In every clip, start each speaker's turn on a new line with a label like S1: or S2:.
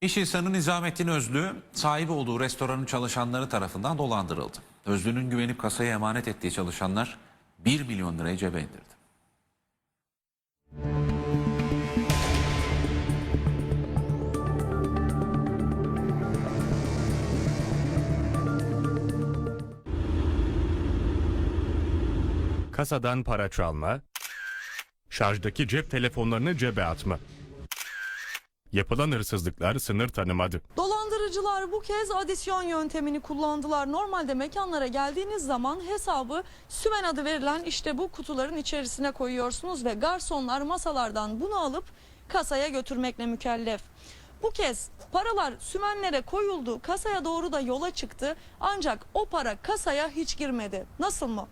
S1: İş insanı Nizamettin Özlü sahibi olduğu restoranın çalışanları tarafından dolandırıldı. Özlü'nün güvenip kasaya emanet ettiği çalışanlar 1 milyon lirayı cebe indirdi.
S2: kasadan para çalma, şarjdaki cep telefonlarını cebe atma. Yapılan hırsızlıklar sınır tanımadı.
S3: Dolandırıcılar bu kez adisyon yöntemini kullandılar. Normalde mekanlara geldiğiniz zaman hesabı sümen adı verilen işte bu kutuların içerisine koyuyorsunuz ve garsonlar masalardan bunu alıp kasaya götürmekle mükellef. Bu kez paralar sümenlere koyuldu, kasaya doğru da yola çıktı ancak o para kasaya hiç girmedi. Nasıl mı?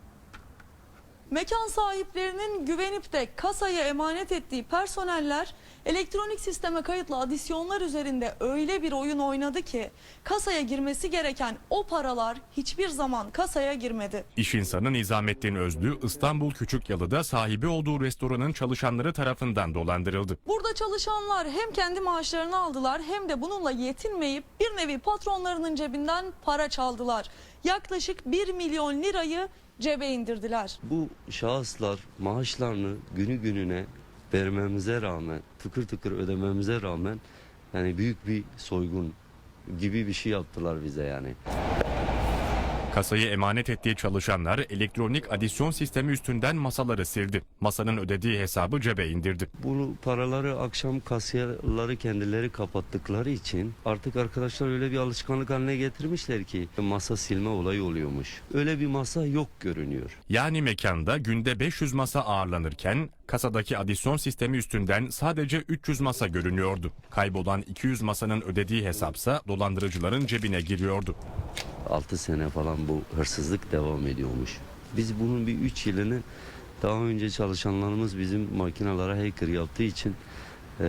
S3: Mekan sahiplerinin güvenip de kasaya emanet ettiği personeller elektronik sisteme kayıtlı adisyonlar üzerinde öyle bir oyun oynadı ki kasaya girmesi gereken o paralar hiçbir zaman kasaya girmedi.
S2: İş insanı Nizamettin Özlü İstanbul Küçükyalı'da sahibi olduğu restoranın çalışanları tarafından dolandırıldı.
S3: Burada çalışanlar hem kendi maaşlarını aldılar hem de bununla yetinmeyip bir nevi patronlarının cebinden para çaldılar. Yaklaşık 1 milyon lirayı cebe indirdiler.
S4: Bu şahıslar maaşlarını günü gününe vermemize rağmen, tıkır tıkır ödememize rağmen yani büyük bir soygun gibi bir şey yaptılar bize yani.
S2: Kasayı emanet ettiği çalışanlar elektronik adisyon sistemi üstünden masaları sildi. Masanın ödediği hesabı cebe indirdi.
S4: Bunu paraları akşam kasiyerleri kendileri kapattıkları için artık arkadaşlar öyle bir alışkanlık haline getirmişler ki masa silme olayı oluyormuş. Öyle bir masa yok görünüyor.
S2: Yani mekanda günde 500 masa ağırlanırken kasadaki adisyon sistemi üstünden sadece 300 masa görünüyordu. Kaybolan 200 masanın ödediği hesapsa dolandırıcıların cebine giriyordu.
S4: 6 sene falan bu hırsızlık devam ediyormuş. Biz bunun bir 3 yılını daha önce çalışanlarımız bizim makinalara hacker yaptığı için eee,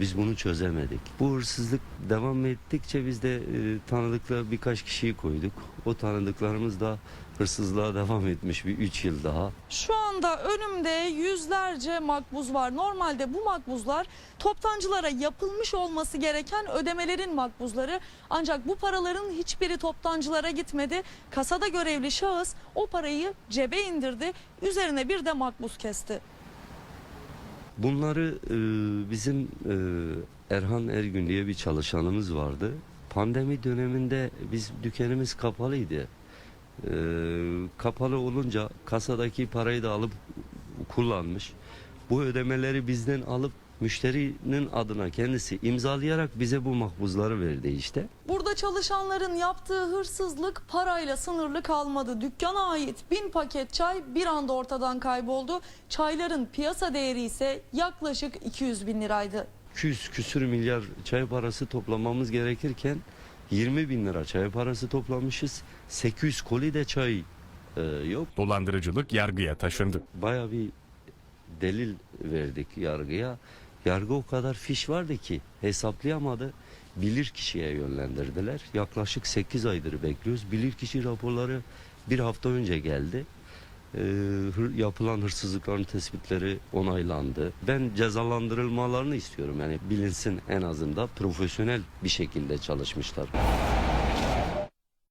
S4: biz bunu çözemedik. Bu hırsızlık devam ettikçe biz de eee, tanıdıklı birkaç kişiyi koyduk. O tanıdıklarımız da hırsızlığa devam etmiş bir 3 yıl daha.
S3: Şu anda önümde yüzlerce makbuz var. Normalde bu makbuzlar toptancılara yapılmış olması gereken ödemelerin makbuzları. Ancak bu paraların hiçbiri toptancılara gitmedi. Kasada görevli şahıs o parayı cebe indirdi. Üzerine bir de makbuz kesti.
S4: Bunları e, bizim e, Erhan Ergün diye bir çalışanımız vardı. Pandemi döneminde biz dükkanımız kapalıydı. E, kapalı olunca kasadaki parayı da alıp kullanmış. Bu ödemeleri bizden alıp müşterinin adına kendisi imzalayarak bize bu makbuzları verdi işte.
S3: Burada çalışanların yaptığı hırsızlık parayla sınırlı kalmadı. Dükkana ait bin paket çay bir anda ortadan kayboldu. Çayların piyasa değeri ise yaklaşık 200 bin liraydı.
S4: 200 küsür milyar çay parası toplamamız gerekirken 20 bin lira çay parası toplamışız. 800 koli de çay e, yok.
S2: Dolandırıcılık yargıya taşındı.
S4: Baya bir delil verdik yargıya. Yargı o kadar fiş vardı ki hesaplayamadı. Bilir kişiye yönlendirdiler. Yaklaşık 8 aydır bekliyoruz. Bilir kişi raporları bir hafta önce geldi. Ee, hır- yapılan hırsızlıkların tespitleri onaylandı. Ben cezalandırılmalarını istiyorum. Yani bilinsin en azından profesyonel bir şekilde çalışmışlar.